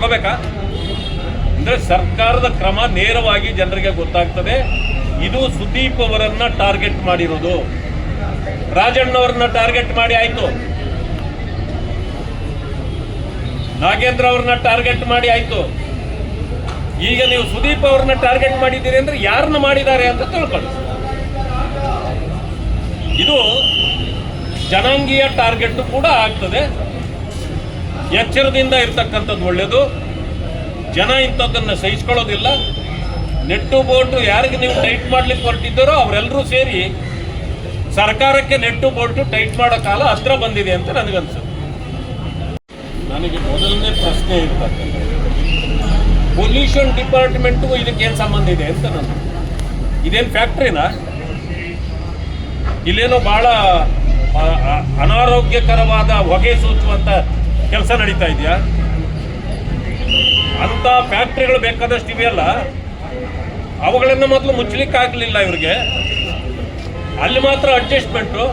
ತಗೋಬೇಕಾ? ಅಂದ್ರೆ ಸರ್ಕಾರದ ಕ್ರಮ ನೇರವಾಗಿ ಜನರಿಗೆ ಗೊತ್ತಾಗ್ತದೆ. ಇದು ಸುದೀಪ್ ಅವರನ್ನ ಟಾರ್ಗೆಟ್ ಮಾಡಿರೋದು. ರಾಜಣ್ಣವ್ರನ್ನ ಟಾರ್ಗೆಟ್ ಮಾಡಿ ಆಯ್ತು. ನಾಗೇಂದ್ರ ಅವ್ರನ್ನ ಟಾರ್ಗೆಟ್ ಮಾಡಿ ಆಯ್ತು. ಈಗ ನೀವು ಸುದೀಪ್ ಅವ್ರನ್ನ ಟಾರ್ಗೆಟ್ ಮಾಡಿದ್ದೀರಿ ಅಂದ್ರೆ ಯಾರನ್ನ ಮಾಡಿದ್ದಾರೆ ಅಂತ ತಿಳ್ಕೊಳ್ಳಿ. ಇದು ಜನಾಂಗೀಯ ಟಾರ್ಗೆಟ್ ಕೂಡ ಆಗ್ತದೆ. ಎಚ್ಚರದಿಂದ ಇರ್ತಕ್ಕಂಥದ್ದು ಒಳ್ಳೆಯದು ಜನ ಇಂಥದ್ದನ್ನು ಸಹಿಸ್ಕೊಳ್ಳೋದಿಲ್ಲ. ನೆಟ್ಟು ಬೋಟು ಯಾರಿಗೆ ನೀವು ಟೈಟ್ ಮಾಡ್ಲಿಕ್ಕೆ ಹೊರಟಿದ್ದರೋ ಅವರೆಲ್ಲರೂ ಸೇರಿ ಸರ್ಕಾರಕ್ಕೆ ನೆಟ್ಟು ಬೋಟು ಟೈಟ್ ಮಾಡೋ ಕಾಲ ಹತ್ರ ಬಂದಿದೆ ಅಂತ ನನಗನ್ಸುತ್ತೆ. ನನಗೆ ಮೊದಲನೇ ಪ್ರಶ್ನೆ ಇರ್ತಕ್ಕಂಥ ಪೊಲ್ಯೂಷನ್ ಡಿಪಾರ್ಟ್ಮೆಂಟ್ಗೂ ಇದಕ್ಕೇನು ಸಂಬಂಧ ಇದೆ ಅಂತ ನಾನು. ಇದೇನು ಫ್ಯಾಕ್ಟ್ರಿನಾ? ಇಲ್ಲೇನೋ ಆ, ಅನಾರೋಗ್ಯಕರವಾದ ಹೊಗೆ ಸೂಚುವಂತ ಕೆಲಸ ನಡೀತಾ ಇದೆಯಾ? ಅಂತ ಫ್ಯಾಕ್ಟ್ರಿಗಳು ಬೇಕಾದಷ್ಟು ಇವೆಯಲ್ಲ. ಅವುಗಳನ್ನು ಮೊದಲು ಮುಚ್ಚಲಿಕ್ಕೆ ಆಗಲಿಲ್ಲ ಇವ್ರಿಗೆ. ಅಲ್ಲಿ ಮಾತ್ರ ಅಡ್ಜಸ್ಟ್ಮೆಂಟು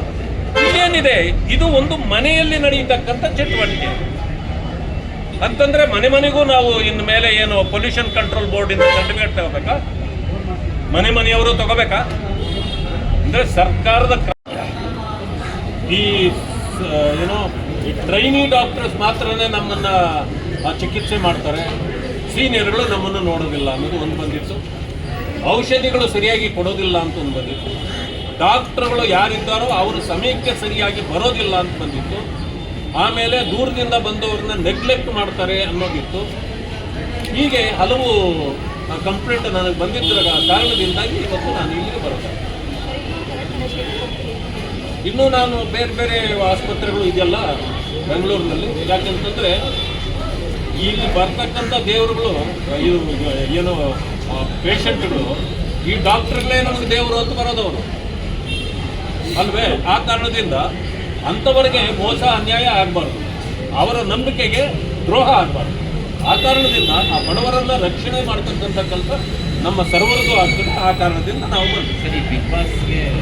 ಇದೇನಿದೆ ಇದು ಒಂದು ಮನೆಯಲ್ಲಿ ನಡೆಯತಕ್ಕಂಥ ಚಟುವಟಿಕೆ. ಅಂತಂದ್ರೆ ಮನೆ ಮನೆಗೂ ನಾವು ಇನ್ನು ಮೇಲೆ ಏನು ಪೊಲ್ಯೂಷನ್ ಕಂಟ್ರೋಲ್ ಬೋರ್ಡಿಂದ ಸರ್ಟಿಫಿಕೇಟ್ ತಗೋಬೇಕಾ? ಮನೆ ಮನೆಯವರು ತಗೋಬೇಕಾ? ಅಂದ್ರೆ ಸರ್ಕಾರದ ಈ ಏನೋ ಈ ಟ್ರೈನಿ ಡಾಕ್ಟರ್ಸ್ ಮಾತ್ರನೇ ನಮ್ಮನ್ನು ಚಿಕಿತ್ಸೆ ಮಾಡ್ತಾರೆ. ಸೀನಿಯರ್ಗಳು ನಮ್ಮನ್ನು ನೋಡೋದಿಲ್ಲ ಅನ್ನೋದು ಒಂದು ಬಂದಿತ್ತು. ಔಷಧಿಗಳು ಸರಿಯಾಗಿ ಕೊಡೋದಿಲ್ಲ ಅಂತ ಒಂದು ಬಂದಿತ್ತು. ಡಾಕ್ಟ್ರುಗಳು ಯಾರಿದ್ದಾರೋ ಅವರು ಸಮಯಕ್ಕೆ ಸರಿಯಾಗಿ ಬರೋದಿಲ್ಲ ಅಂತ ಬಂದಿತ್ತು. ಆಮೇಲೆ ದೂರದಿಂದ ಬಂದವ್ರನ್ನ ನೆಗ್ಲೆಕ್ಟ್ ಮಾಡ್ತಾರೆ ಅನ್ನೋದಿತ್ತು. ಹೀಗೆ ಹಲವು ಕಂಪ್ಲೇಂಟ್ ನನಗೆ ಬಂದಿದ್ದರ ಕಾರಣದಿಂದಾಗಿ ಇವತ್ತು ನಾನು ಇಲ್ಲಿಗೆ ಬರೋದು. ಇನ್ನು ನಾನು ಬೇರೆ ಬೇರೆ ಆಸ್ಪತ್ರೆಗಳು ಇದೆಯಲ್ಲ ಬೆಂಗಳೂರಿನಲ್ಲಿ. ಯಾಕಂತಂದರೆ ಇಲ್ಲಿ ಬರ್ತಕ್ಕಂಥ ದೇವರುಗಳು ಏನು ಪೇಷಂಟ್ಗಳು ಈ ಡಾಕ್ಟರ್ಗಳೇ ನಮಗೆ ದೇವರು ಅಂತ ಬರೋದವರು. ಅಲ್ವೇ? ಆ ಕಾರಣದಿಂದ ಅಂಥವರಿಗೆ ಮೋಸ, ಅನ್ಯಾಯ ಆಗಬಾರ್ದು. ಅವರ ನಂಬಿಕೆಗೆ ದ್ರೋಹ ಆಗಬಾರ್ದು. ಆ ಕಾರಣದಿಂದ ಆ ಬಡವರನ್ನ ರಕ್ಷಣೆ ಮಾಡ್ತಕ್ಕಂಥ ಕೆಲಸ ನಮ್ಮ ಸರ್ವರಿಗೂ ಆಗ್ತದೆ. ಆ ಕಾರಣದಿಂದ ನಾವು ಸರಿ, ಬಿಗ್ ಬಾಸ್ಗೆ